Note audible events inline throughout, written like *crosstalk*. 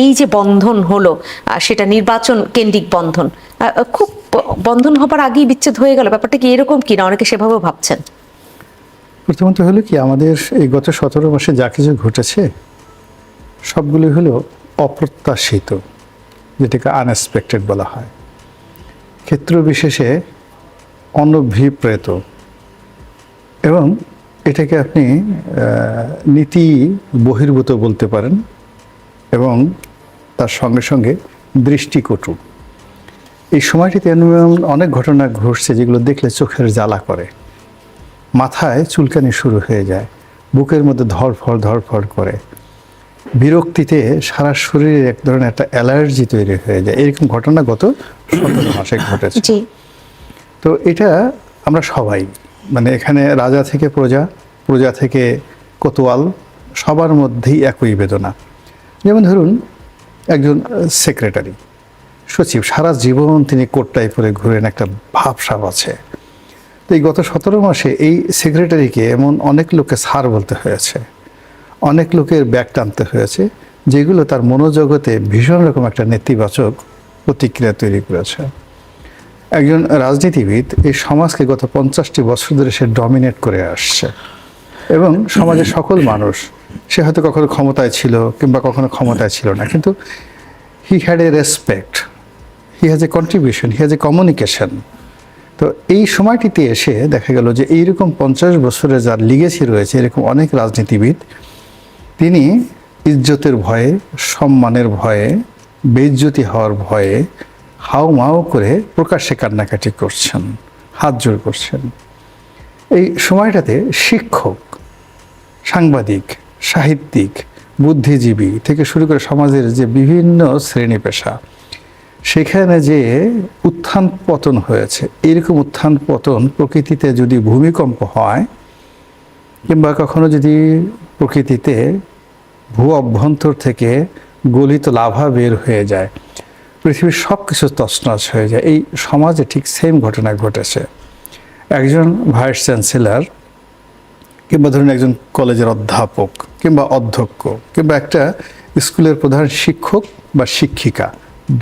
এই যে বন্ধন হলো সেটা নির্বাচন কেন্দ্রিক বন্ধন খুব বন্ধন হবার আগেই বিচ্ছেদ হয়ে গেল, ব্যাপারটা কি এরকম কিনা? অনেকে সেভাবেও ভাবছেন। প্রথমত হলো কি, আমাদের এই গত সতেরো মাসে যা কিছু ঘটেছে, সবগুলি হলো অপ্রত্যাশিত, যেটাকে আনএক্সপেক্টেড বলা হয়। ক্ষেত্র বিশেষে অনভিপ্রেত, এবং এটাকে আপনি নীতি বহির্ভূত বলতে পারেন এবং তার সঙ্গে সঙ্গে দৃষ্টিকটু এই সময়টিতে এমন অনেক ঘটনা ঘটছে যেগুলো দেখলে চোখের জ্বালা করে। মাথায় চুলকানি শুরু হয়ে যায় বুকের মধ্যে ধরফড় ধরফড় করে। বিরক্তিতে সারা শরীরে এক ধরনের একটা অ্যালার্জি তৈরি হয়ে যায়। এরকম ঘটনা গত সতেরো মাসে ঘটেছে। তো এটা আমরা সবাই মানে এখানে রাজা থেকে প্রজা প্রজা থেকে কোতোয়াল সবার মধ্যেই একই বেদনা। যেমন ধরুন, একজন সেক্রেটারি সচিব, সারা জীবন তিনি কোটটাই পরে ঘুরেন একটা ভাবসাব আছে। তো এই গত সতেরো মাসে এই সেক্রেটারিকে এমন অনেক লোককে সার বলতে হয়েছে, অনেক লোকের ব্যাগ টানতে হয়েছে, যেগুলো তার মনোজগতে ভীষণ রকম একটা নেতিবাচক প্রতিক্রিয়া তৈরি করেছে। একজন রাজনীতিবিদ এই সমাজকে গত পঞ্চাশটি বছর ধরে সে ডমিনেট করে আসছে এবং সমাজের সকল মানুষ সে হয়তো কখনো ক্ষমতায় ছিল কিংবা কখনো ক্ষমতায় ছিল না। কিন্তু he had a respect he has a contribution he has a communication তো এই সময়টিতে এসে দেখা গেল যে এইরকম পঞ্চাশ বছরে যার লিগেসি রয়েছে, এরকম অনেক রাজনীতিবিদ, তিনি ইজ্জতের ভয়ে, সম্মানের ভয়ে, বেইজ্জতি হওয়ার ভয়ে হাও মাও করে প্রকাশ্যে কান্নাকাটি করছেন, হাত জোর করছেন। এই সময়টাতে শিক্ষক, সাংবাদিক সাহিত্যিক, বুদ্ধিজীবী থেকে শুরু করে সমাজের যে বিভিন্ন শ্রেণি পেশা, সেখানে যে উত্থান পতন হয়েছে, এরকম উত্থান পতন প্রকৃতিতে যদি ভূমিকম্প হয় কিংবা কখনো যদি প্রকৃতিতে ভূ অভ্যন্তর থেকে গলিত লাভা বের হয়ে যায়, পৃথিবীর সব কিছু তছনছ হয়ে যায়, এই সমাজে ঠিক সেম ঘটনা ঘটেছে। একজন ভাইস চ্যান্সেলর কিংবা ধরুন একজন কলেজের অধ্যাপক কিংবা অধ্যক্ষ কিংবা একটা স্কুলের প্রধান শিক্ষক বা শিক্ষিকা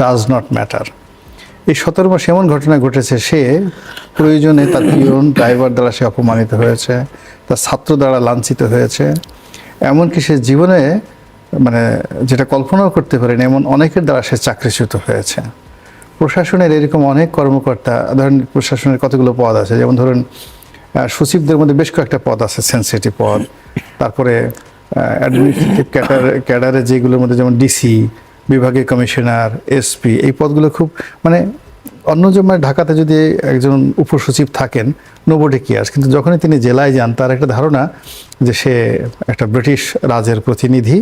ডাজ নট ম্যাটার এই সতেরো মাসে এমন ঘটনা ঘটেছে, সে প্রয়োজনে তার পিয়ন ড্রাইভার দ্বারা সে অপমানিত হয়েছে, তার ছাত্র দ্বারা লাঞ্ছিত হয়েছে। এমনকি সে জীবনে মানে যেটা কল্পনাও করতে পারেন, এমন অনেকের দ্বারা সে চাকরিচ্যুত হয়েছে। প্রশাসনের এরকম অনেক কর্মকর্তা, ধরেন প্রশাসনের কতগুলো পদ আছে, যেমন ধরুন সচিবদের মধ্যে বেশ কয়েকটা পদ আছে সেন্সিটিভ পদ। তারপরে অ্যাডমিনিস্ট্রেটিভ ক্যাডার ক্যাডারে যেগুলোর মধ্যে যেমন ডিসি বিভাগীয় কমিশনার এসপি এই পদগুলো খুব মানে অন্য জমায় ঢাকাতে যদি একজন উপসচিব থাকেন নোবডি কেয়ার্স কিন্তু যখনই তিনি জেলায় যান, তার একটা ধারণা যে সে একটা ব্রিটিশ রাজের প্রতিনিধি,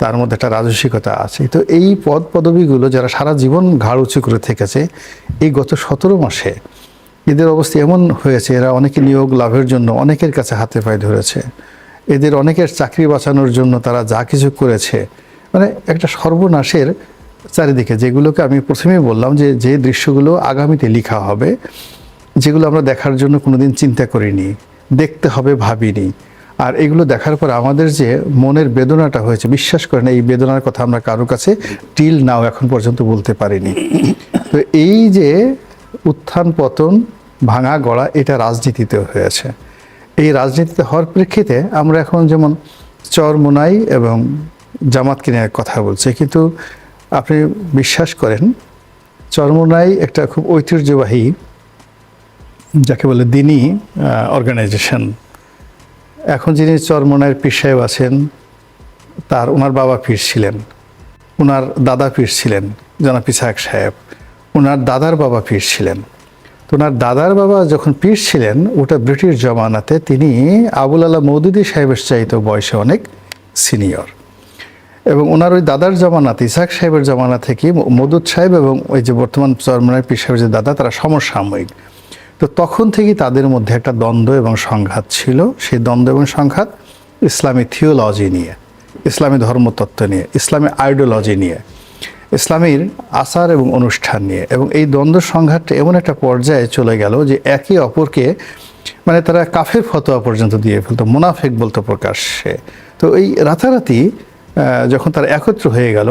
তার মধ্যে একটা রাজস্বিকতা আছে। তো এই পদ, পদবিগুলো যারা সারা জীবন ঘাড় উঁচু করে থেকেছে, এই গত সতেরো মাসে এদের অবস্থা এমন হয়েছে, এরা অনেকে নিয়োগ লাভের জন্য অনেকের কাছে হাতে পায়ে ধরেছে। এদের অনেকের চাকরি বাঁচানোর জন্য তারা যা কিছু করেছে মানে একটা সর্বনাশের চারিদিকে, যেগুলোকে আমি প্রথমেই বললাম যে যে দৃশ্যগুলো আগামীতে লেখা হবে, যেগুলো আমরা দেখার জন্য কোনোদিন চিন্তা করিনি, দেখতে হবে, ভাবিনি। আর এগুলো দেখার পর আমাদের যে মনের বেদনাটা হয়েছে, বিশ্বাস করেন, এই বেদনার কথা আমরা কারোর কাছে টিল নাও এখন পর্যন্ত বলতে পারিনি। তো এই যে উত্থান পতন, ভাঙা গড়া, এটা রাজনীতিতেও হয়েছে। এই রাজনীতিতে হওয়ার প্রেক্ষিতে আমরা এখন যেমন চরমোনাই এবং জামাতকে নিয়ে কথা বলছি, কিন্তু আপনি বিশ্বাস করেন চরমোনাই একটা খুব ঐতিহ্যবাহী, যাকে বলে দিনই অর্গানাইজেশন এখন যিনি চরমোনাইয়ের পীর সাহেব আছেন, তার, ওনার বাবা পীর ছিলেন, ওনার দাদা পীর ছিলেন, জনাব সাহেব। ওনার দাদার বাবা পীর ছিলেন। তো ওনার দাদার বাবা যখন পীর ছিলেন, ওটা ব্রিটিশ জমানাতে তিনি আবুল আলা মৌদুদি সাহেবের চাইতে বয়সে অনেক সিনিয়র। এবং ওনার ওই দাদার জমানাতে ইসাক সাহেবের জমানা থেকে মদুদ সাহেব এবং ওই যে বর্তমান চরমনায় পীর সাহেবের যে দাদা, তারা সমসাময়িক। তো তখন থেকেই তাদের মধ্যে একটা দ্বন্দ্ব এবং সংঘাত ছিল। সেই দ্বন্দ্ব এবং সংঘাত ইসলামী থিওলজি নিয়ে, ইসলামী ধর্মতত্ত্ব নিয়ে, ইসলামী আইডিওলজি নিয়ে। ইসলামীর আচার এবং অনুষ্ঠান নিয়ে। এবং এই দ্বন্দ্ব সংঘাতটা এমন একটা পর্যায়ে চলে গেল যে একে অপরকে মানে তারা কাফের ফতোয়া পর্যন্ত দিয়ে ফেলতো, মুনাফেক বলতো প্রকাশ্যে। তো এই রাতারাতি যখন তারা একত্র হয়ে গেল,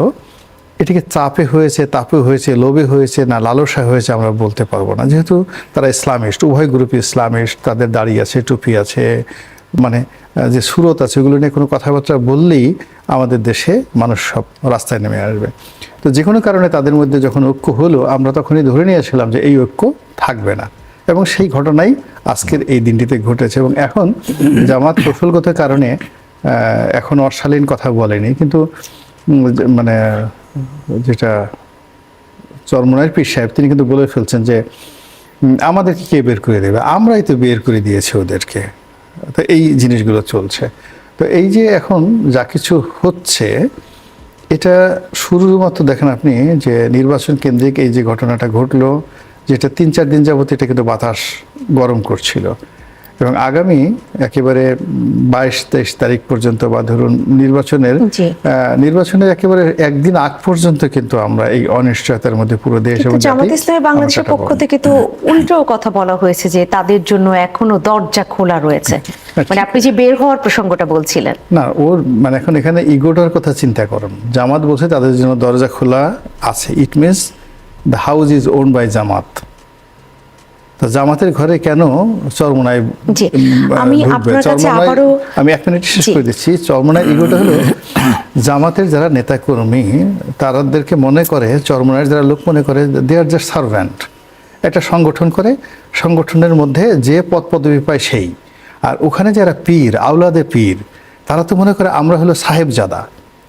এটিকে চাপে হয়েছে, তাপে হয়েছে, লোভে হয়েছে, না লালসা হয়েছে আমরা বলতে পারব না। যেহেতু তারা ইসলামিস্ট, উভয় গ্রুপ ইসলামিস্ট, তাদের দাড়ি আছে, টুপি আছে মানে যে সুরত আছে, ওগুলো নিয়ে কোনো কথাবার্তা বললেই আমাদের দেশে মানুষ সব রাস্তায় নেমে আসবে। তো যে কোনো কারণে তাদের মধ্যে যখন ঐক্য হলো, আমরা তখনই ধরে নিয়েছিলাম যে এই ঐক্য থাকবে না। এবং সেই ঘটনাই আজকের এই দিনটিতে ঘটেছে। এবং এখন জামাত কৌশলগত কারণে এখন অশালীন কথা বলেনি। কিন্তু মানে যেটা চরমনায়ের পীর সাহেব, তিনি কিন্তু বলে ফেলছেন যে আমাদেরকে কে বের করে দেবে? আমরাই তো বের করে দিয়েছি ওদেরকে। তো এই জিনিসগুলো চলছে। তো এই যে এখন যা কিছু হচ্ছে, এটা শুরুমাত্র দেখেন আপনি যে নির্বাচন কেন্দ্রিক এই যে ঘটনাটা ঘটলো, যেটা তিন চার দিন যাবত এটা কিন্তু বাতাস গরম করছিল। এবং আগামী একেবারে বাইশ তেইশ তারিখ পর্যন্ত বা ধরুন নির্বাচনের নির্বাচনের একেবারে একদিন আগ পর্যন্ত কিন্তু আমরা এই অনিশ্চয়তার মধ্যে পুরো দেশ এবং জামাত ইসলামী বাংলাদেশের পক্ষ থেকে তো উল্টো কথা বলা হয়েছে যে তাদের জন্য এখনও দরজা খোলা রয়েছে। মানে আপনি যে বের হওয়ার প্রসঙ্গটা বলছিলেন। না ওর মানে এখন এখানে ইগোটার কথা চিন্তা করুন। জামাত বলছে তাদের জন্য দরজা খোলা আছে। It means the house is own by Jamaat. তো জামাতের ঘরে কেন চরমনায় আমি আপনার কাছে আবারও- আমি এক মিনিট শেষ। করে দিচ্ছি। চরমনায় ইগোটা হলো জামাতের যারা নেতাকর্মী তাদেরকে মনে করে চরমনায়ের যারা লোক মনে করে দে আর জাস্ট সার্ভ্যান্ট একটা সংগঠন করে সংগঠনের মধ্যে যে পদ পদবি পায় সেই। আর ওখানে যারা পীর আউলাদে পীর তারা তো মনে করে আমরা হলো সাহেবজাদা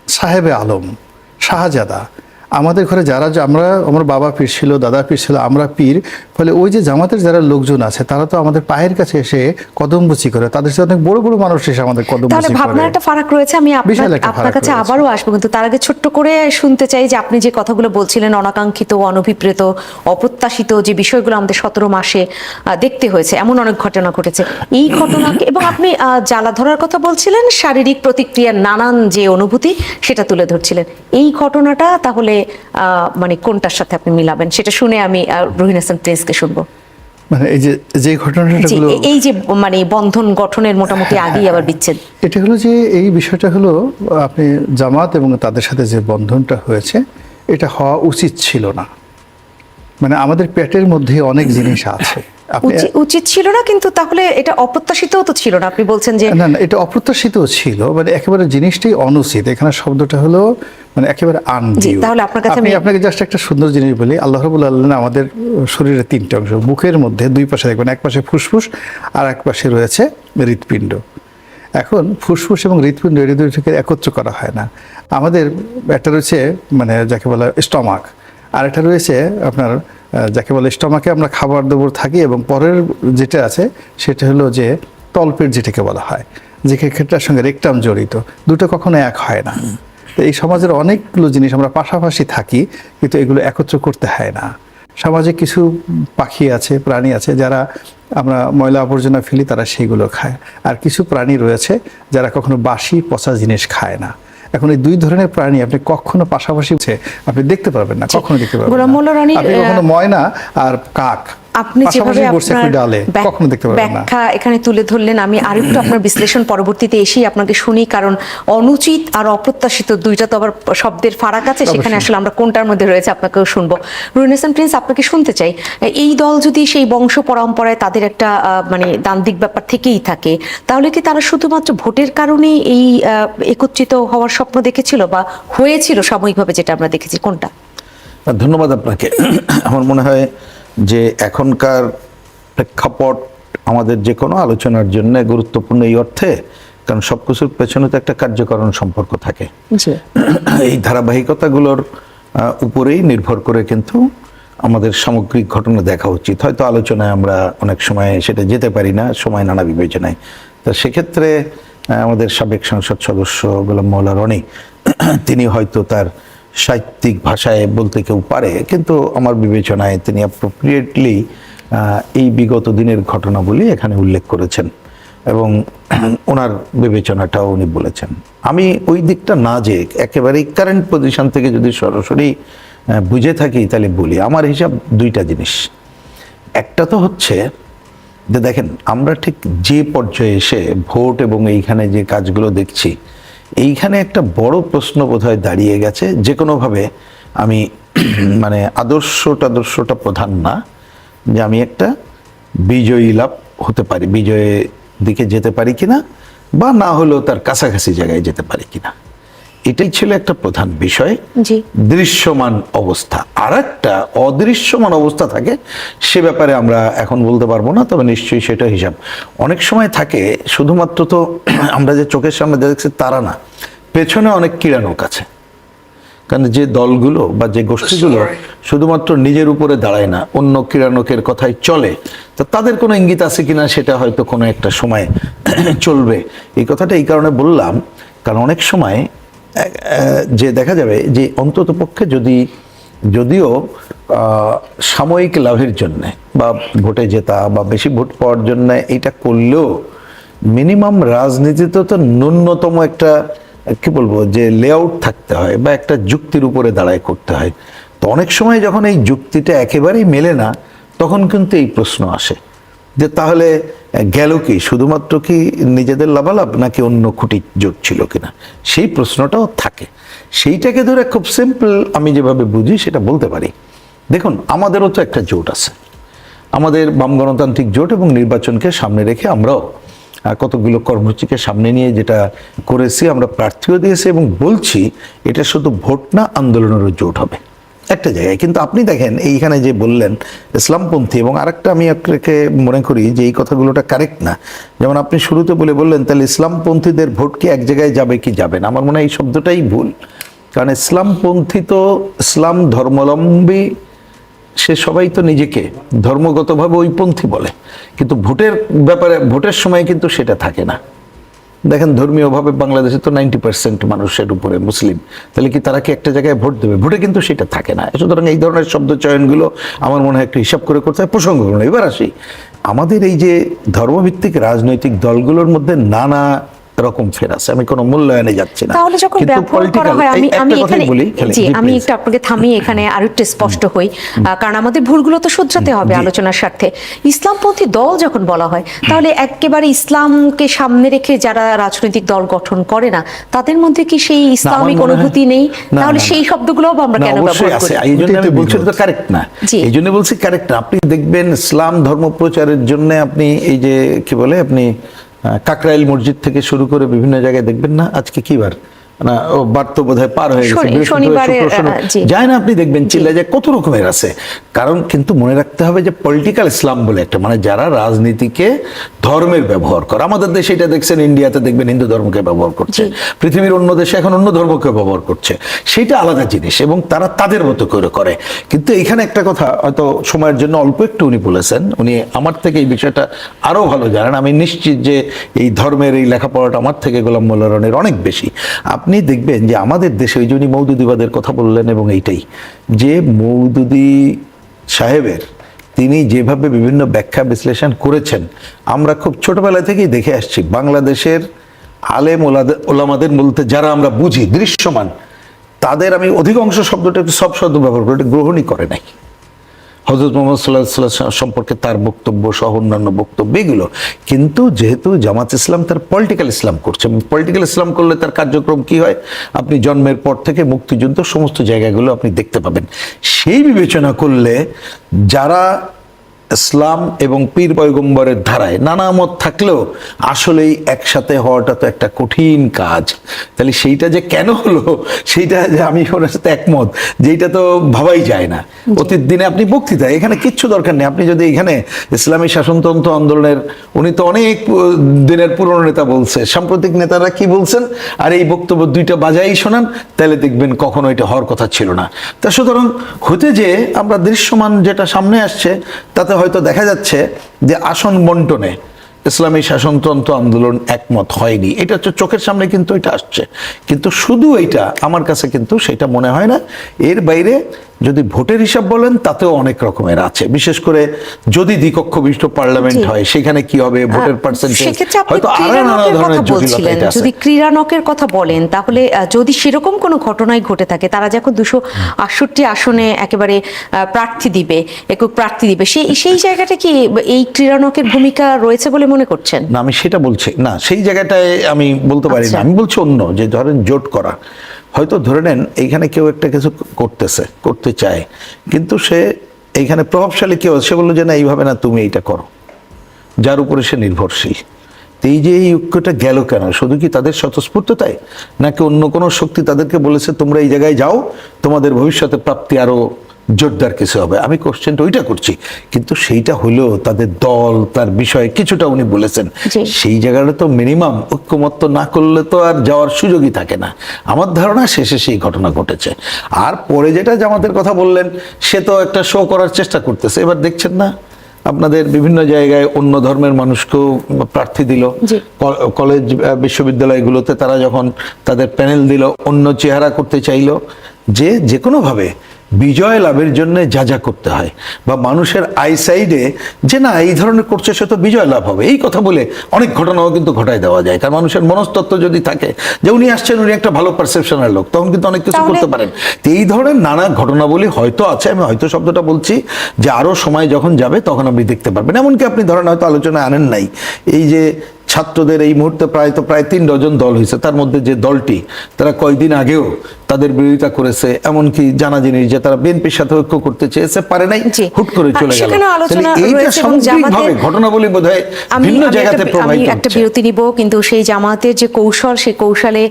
সাহেবে আলম শাহজাদা। আমাদের ঘরে যারা আমরা আমার বাবা পীর ছিল দাদা পীর ছিল আমরা পীর ফলে ওই যে জামাতের যারা লোকজন আছে তারা তো আমাদের পায়ের কাছে এসে কদমবুচি করে তাদের সাথে অনেক বড় বড় মানুষ এসে আমাদের তাহলে কদমবুচি ভাবনার একটা ফারাক রয়েছে আমি আপনার কাছে আবারও আসব কিন্তু তার আগে ছোট্ট করে শুনতে চাই যে আপনি যে কথাগুলো বলছিলেন অনাকাঙ্ক্ষিত অনভিপ্রেত অপ্রত্যাশিত যে বিষয়গুলো আমাদের সতেরো মাসে দেখতে হয়েছে এমন অনেক ঘটনা ঘটেছে। এই ঘটনাকে এবং আপনি জ্বালা ধরার কথা বলছিলেন শারীরিক প্রতিক্রিয়ার নানান যে অনুভূতি সেটা তুলে ধরছিলেন। এই ঘটনাটা তাহলে মানে কোনটার সাথে আপনি মিলাবেন? সেটা শুনে আমি হাসান প্রিন্সকে শুনব। মানে এই যে যে ঘটনাটা হলো এই যে মানে বন্ধন গঠনের মোটামুটি আগেই আবার বিচ্ছেদ। এটা হলো যে এই বিষয়টা হলো আপনি জামাত এবং তাদের সাথে যে বন্ধনটা হয়েছে এটা হওয়া উচিত ছিল না। মানে আমাদের পেটের মধ্যে অনেক জিনিস আছে। উচিত ছিল না কিন্তু তাহলে এটা অপ্রত্যাশিতও তো ছিল না। আপনি বলছেন যে না না এটা অপ্রত্যাশিত ছিল মানে একেবারে জিনিসটাই অনুচিত। এখানে শব্দটা হলো মানে একেবারে আনডিউ তাহলে আপনার কাছে আমি- আপনাকে জাস্ট একটা সুন্দর জিনিস বলি আল্লাহ রাবুল আল্লাহ আমাদের শরীরে তিনটে অংশ মুখের মধ্যে দুই পাশে দেখবেন এক পাশে ফুসফুস আর এক পাশে রয়েছে হৃৎপিণ্ড। এখন ফুসফুস এবং হৃৎপিণ্ড এই দুইটাকে একত্র করা হয় না। আমাদের একটা রয়েছে মানে যাকে বলা স্টমাক আর একটা রয়েছে আপনার যাকে বলে স্টমাকে আমরা খাবার দাবার থাকি এবং পরের যেটা আছে সেটা হলো যে তলপেট যেটাকে বলা হয় যে ক্ষেত্রের সঙ্গে রেকটাম জড়িত দুটো কখনো এক হয় না। তো এই সমাজের অনেকগুলো জিনিস আমরা পাশাপাশি থাকি কিন্তু এগুলো একত্র করতে হয় না। সমাজে কিছু পাখি আছে প্রাণী আছে যারা আমরা ময়লা আবর্জনা ফেলি তারা সেইগুলো খায়। আর কিছু প্রাণী রয়েছে যারা কখনো বাসি পচা জিনিস খায় না। এখন এই দুই ধরনের প্রাণী আপনি কখনো পাশাপাশি আপনি দেখতে পারবেন না কখনো দেখতে পারবেন না। আপনি কখনো ময়না আর কাক আপনি যেভাবে আপনার একটু ডালে ব্যাক- কখনো দেখতে পারবেন না। ব্যাখ্যা এখানে তুলে ধরলেন আমি আরেকটু আপনার বিশ্লেষণ পরবর্তীতে এসেই আপনাকে শুনি কারণ অনুচিত আর অপ্রত্যাশিত দুইটা তো আবার শব্দের ফারাক আছে সেখানে আসলে আমরা কোনটার মধ্যে রয়েছে আপনাকেও শুনব। রুইনেসান প্রিন্স আপনাকে শুনতে চাই এই দল যদি সেই বংশ পরম্পরায় তাদের একটা আহ, মানে দান্দিক ব্যাপার থেকেই থাকে তাহলে কি তারা শুধুমাত্র ভোটের কারণে এই আহ, একত্রিত হওয়ার স্বপ্ন দেখেছিল বা হয়েছিল সাময়িকভাবে যেটা আমরা দেখেছি কোনটা? ধন্যবাদ আপনাকে। আমার মনে হয় যে এখনকার প্রেক্ষাপট আমাদের যে কোনো আলোচনার জন্য গুরুত্বপূর্ণ এই অর্থে কারণ সব কিছুর পেছনে তো একটা কার্যকরণ সম্পর্ক থাকে। *clears throat* এই ধারাবাহিকতাগুলোর উপরেই নির্ভর করে কিন্তু আমাদের সামগ্রিক ঘটনা দেখা উচিত। হয়তো আলোচনায় আমরা অনেক সময় সেটা যেতে পারি না সময় নানা বিবেচনায়। তো সেক্ষেত্রে আমাদের সাবেক সংসদ সদস্য গোলাম মৌলা রনি *clears throat* তিনি হয়তো তার সাহিত্যিক ভাষায় বলতে কেউ পারে, কিন্তু আমার বিবেচনায় তিনি অ্যাপ্রোপ্রিয়েটলি এই বিগত দিনের ঘটনাবলী এখানে উল্লেখ করেছেন এবং *clears throat* ওনার বিবেচনাটাও উনি বলেছেন। আমি ওই দিকটা না যে একেবারেই কারেন্ট পজিশন থেকে যদি সরাসরি বুঝে থাকি তাহলে বলি, আমার হিসাব দুইটা জিনিস। একটা তো হচ্ছে যে দেখেন, আমরা ঠিক যে পর্যায়ে এসে ভোট এবং এইখানে যে কাজগুলো দেখছি এইখানে একটা বড় প্রশ্ন বোধহয় দাঁড়িয়ে গেছে, যে কোনোভাবে আমি *clears throat* মানে আদর্শ টাদর্শটা প্রধান না, যে আমি একটা বিজয়ী লাভ হতে পারি, বিজয়ের দিকে যেতে পারি কিনা, বা না হলেও তার কাছাকাছি জায়গায় যেতে পারি কিনা। এটাই ছিল একটা প্রধান বিষয়। জি। দৃশ্যমান অবস্থা। আর একটা অদৃশ্যমান অবস্থা থাকে সে ব্যাপারে আমরা এখন বলতে পারব না তবে নিশ্চয়ই সেটা হিসাব। অনেক সময় থাকে শুধুমাত্র তো *clears throat* আমরা যে চোখের সামনে দেখছি তারা না পেছনে অনেক কিরানোক আছে। কারণ যে দলগুলো বা যে গোষ্ঠীগুলো শুধুমাত্র নিজের উপরে দাঁড়ায় না অন্য কিরানকের কথাই চলে তো তাদের কোনো ইঙ্গিত আছে কিনা সেটা হয়তো কোনো একটা সময় *clears throat* চলবে। এই কথাটা এই কারণে বললাম কারণ অনেক সময় যে দেখা যাবে যে অন্তত পক্ষে যদি, যদিও সাময়িক লাভের জন্য বা ভোটে জেতা বা বেশি ভোট পাওয়ার জন্য এটা করলেও মিনিমাম রাজনীতিতে তো ন্যূনতম একটা, কি বলব, যে লেআউট থাকতে হয় বা একটা যুক্তির উপরে দাঁড়ায় করতে হয়। তো অনেক সময় যখন এই যুক্তিটা একেবারেই মেলে না, তখন কিন্তু এই প্রশ্ন আসে যে তাহলে গেল কি? শুধুমাত্র কি নিজেদের লাভালাভ নাকি অন্য খুঁটি জোট ছিল কিনা? সেই প্রশ্নটাও থাকে। সেইটাকে ধরে খুব সিম্পল আমি যেভাবে বুঝি সেটা বলতে পারি। দেখুন, আমাদেরও তো একটা জোট আছে। আমাদের বাম গণতান্ত্রিক জোট এবং নির্বাচনকে সামনে রেখে আমরাও কতগুলো কর্মসূচিকে সামনে নিয়ে যেটা করেছি, আমরা প্রার্থীও দিয়েছি এবং বলছি, এটা শুধু ভোট না, আন্দোলনেরও জোট হবে। একটা জায়গায়। কিন্তু আপনি দেখেন, এইখানে যে বললেন ইসলামপন্থী, এবং আরেকটা আমি আপনাকে মনে করি যে এই কথাগুলোটা কারেক্ট না। যেমন আপনি শুরুতে বলে বললেন, তাহলে ইসলামপন্থীদের ভোট কি এক জায়গায় যাবে কি যাবে না? আমার মনে হয় এই শব্দটাই ভুল। কারণ ইসলামপন্থী তো ইসলাম ধর্মাবলম্বী, সে সবাই তো নিজেকে ধর্মগতভাবে ওই পন্থী বলে। কিন্তু ভোটের ব্যাপারে, ভোটের সময় কিন্তু সেটা থাকে না। দেখেন ধর্মীয়ভাবে বাংলাদেশে তো নাইনটি পার্সেন্ট মানুষের উপরে মুসলিম। তাহলে কি তারা কি একটা জায়গায় ভোট দেবে? ভোটে কিন্তু সেটা থাকে না। সুতরাং এই ধরনের শব্দ চয়নগুলো আমার মনে হয় একটু হিসাব করে করতে হয়। প্রসঙ্গ এবার আসি। আমাদের এই যে ধর্মভিত্তিক রাজনৈতিক দলগুলোর মধ্যে নানা রকম ফের আছে আমি কোনো মূল্যায়নে যাচ্ছি না। তাহলে যখন ব্যবহার করা হয় আমি আমি এখানে জি আমি একটু আপনাকে থামিয়ে এখানে আরও একটু স্পষ্ট হই। কারণ আমাদের ভুলগুলো তো শুধরাতে হবে আলোচনার স্বার্থে। ইসলামপন্থী দল যখন বলা হয় তাহলে একেবারে ইসলামকে সামনে রেখে যারা রাজনৈতিক দল গঠন করে না তাদের মধ্যে কি সেই ইসলামিক অনুভূতি নেই? তাহলে সেই না। শব্দগুলো আমরা কেন ব্যবহার করি? এই জন্য আমি বলছি তো কারেক্ট না। এই জন্য বলছি কারেক্ট না। আপনি দেখবেন ইসলাম ধর্ম প্রচারের জন্য আপনি এই যে কি বলে আপনি কাকরাইল মসজিদ থেকে শুরু করে বিভিন্ন জায়গায় দেখবেন না আজকে কি বার? না ও বার বোধহয় পার হয়ে গেছে। যায় না আপনি দেখবেন চিল্লা যায় কত রকমের আছে। কারণ কিন্তু মনে রাখতে হবে যে পলিটিক্যাল ইসলাম বলে একটা মানে যারা রাজনীতিকে ধর্মের ব্যবহার করে আমাদের দেশে এটা দেখছেন ইন্ডিয়াতে দেখবেন হিন্দু ধর্মকে ব্যবহার করছে পৃথিবীর অন্য দেশে এখন অন্য ধর্মকে ব্যবহার করছে। সেটা আলাদা জিনিস এবং তারা তাদের মতো করে করে। কিন্তু এখানে একটা কথা হয়তো সময়ের জন্য অল্প একটু উনি বলেছেন উনি আমার থেকে এই বিষয়টা আরও ভালো জানেন। আমি নিশ্চিত যে এই ধর্মের এই লেখাপড়াটা আমার থেকে গোলাম মোল্লারনের অনেক বেশি। আপনি দেখবেন যে আমাদের দেশে ওই যে উনি মৌদুদিবাদের কথা বললেন এবং এইটাই, যে মৌদুদি সাহেবের তিনি যেভাবে বিভিন্ন ব্যাখ্যা বিশ্লেষণ করেছেন, আমরা খুব ছোটবেলা থেকেই দেখে আসছি, বাংলাদেশের আলেম ওলামাদের বলতে যারা আমরা বুঝি, দৃশ্যমান, তাদের আমি অধিকাংশ শব্দটা একটু সব শব্দ ব্যবহার করি গ্রহণই করে নাই। হজরত মোহাম্মদ সাল্লাহ সম্পর্কে তার বক্তব্য সহ অন্যান্য বক্তব্য এগুলো। কিন্তু যেহেতু জামাত ইসলাম তার পলিটিক্যাল ইসলাম করছে পলিটিক্যাল ইসলাম করলে তার কার্যক্রম কি হয়? আপনি জন্মের পর থেকে মুক্তিযুদ্ধ সমস্ত জায়গাগুলো আপনি দেখতে পাবেন। সেই বিবেচনা করলে যারা ইসলাম এবং পীর পয়গম্বরের ধারায় নানা মত থাকলেও আসলেই একসাথে হওয়াটা তো একটা কঠিন কাজ। তাহলে সেইটা যে কেন হলো সেইটা যে আমি ওনার সাথে একমত যেটা তো ভাবাই যায় না। অতীত দিনে আপনি বক্তৃতা এখানে কিচ্ছু দরকার নেই। আপনি যদি এখানে ইসলামী শাসনতন্ত্র আন্দোলনের উনি তো অনেক দিনের পুরনো নেতা বলছে সাম্প্রতিক নেতারা কি বলছেন? আর এই বক্তব্য দুইটা বাজাই শোনান তাহলে দেখবেন কখনো এটা হওয়ার কথা ছিল না। তা সুতরাং হতে যে আমরা দৃশ্যমান যেটা সামনে আসছে তাতে হয়তো দেখা যাচ্ছে যে আসন বন্টনে ইসলামী শাসনতন্ত্র আন্দোলন একমত হয়নি। এটা হচ্ছে চোখের সামনে কিন্তু এটা আসছে। কিন্তু শুধু এইটা আমার কাছে কিন্তু সেটা মনে হয় না। এর বাইরে যদি ভোটের হিসাব বলেন তাতেও অনেক রকমের আছে। বিশেষ করে যদি দ্বিকক্ষ বিশিষ্ট পার্লামেন্ট হয় সেখানে কি হবে? ভোটের পার্সেন্টেজ হয়তো আরও নানা ধরনের কথা জটিলতা আছে। যদি ক্রীড়ানকের কথা বলেন তাহলে যদি সেরকম কোনো ঘটনাই ঘটে থাকে তারা যখন দুশো আটষট্টি আসনে একেবারে প্রার্থী দিবে একক প্রার্থী দিবে সেই সেই জায়গাটা কি এই ক্রীড়ানকের ভূমিকা রয়েছে বলে মনে করছেন? না আমি সেটা বলছি। না সেই জায়গাটায় আমি বলতে পারি আচ্ছা। না আমি বলছি অন্য যে ধরেন জোট করা। হয়তো ধরে নেন এইখানে কেউ একটা কিছু করতেছে করতে চায়। কিন্তু সে এইখানে প্রভাবশালী কেউ সে বলল যে না এইভাবে না তুমি এইটা করো। যার উপরে সে নির্ভরশীল। এই যে এই ঐক্যটা গেল কেন? শুধু কি তাদের স্বতঃস্ফূর্ততাই? নাকি অন্য কোনো শক্তি তাদেরকে বলেছে তোমরা এই জায়গায় যাও তোমাদের ভবিষ্যতে প্রাপ্তি আরও জোরদার কিছু হবে। আমি কোশ্চেনটা ওইটা করছি। কিন্তু সেইটা হলো তাদের দল তার বিষয়ে কিছুটা উনি বলেছেন। সেই জায়গাটা তো মিনিমাম ঐক্যমত্য না করলে তো আর যাওয়ার সুযোগই থাকে না। আমার ধারণা শেষে সেই ঘটনা ঘটেছে। আর পরে যেটা জামাতের কথা বললেন সে তো একটা শো করার চেষ্টা করতেছে। এবার দেখছেন না আপনাদের বিভিন্ন জায়গায় অন্য ধর্মের মানুষকেও প্রার্থী দিল। কলেজ বিশ্ববিদ্যালয়গুলোতে তারা যখন তাদের প্যানেল দিল অন্য চেহারা করতে চাইলো। যে যে কোনোভাবে বিজয় লাভের জন্য যা যা করতে হয়। বা মানুষের আই সাইডে যে না এই ধরনের করছে সে তো বিজয় লাভ হবে। এই কথা বলে অনেক ঘটনাও কিন্তু ঘটায় দেওয়া যায়। কারণ মানুষের মনস্তত্ত্ব যদি থাকে যে উনি আসছেন উনি একটা ভালো পারসেপশনের লোক তখন কিন্তু অনেক কিছু করতে পারেন। তো এই ধরনের নানা ঘটনাবলী হয়তো আছে। আমি হয়তো শব্দটা বলছি যে আরও সময় যখন যাবে তখন আপনি দেখতে পারবেন। এমনকি আপনি ধরেন হয়তো আলোচনায় আনেন নাই। এই যে ছাত্রদের এই মুহূর্তে প্রায় তো প্রায় তিন ডজন দল হয়েছে। তার মধ্যে যে দলটি তারা কয়দিন আগেও তাদের বিরোধিতা করেছে এমনকি জানা জিনিস যে তারা বিএনপির সাথে ঐক্য করতে চেয়েছে পারে নাই। হুট করে চলে গেল। এইটা সামগ্রিকভাবে ঘটনাবলী বোধহয় ভিন্ন জায়গাতে প্রবাহিত একটা বিরতি নিব কিন্তু সেই জামাতের যে কৌশল সেই কৌশলে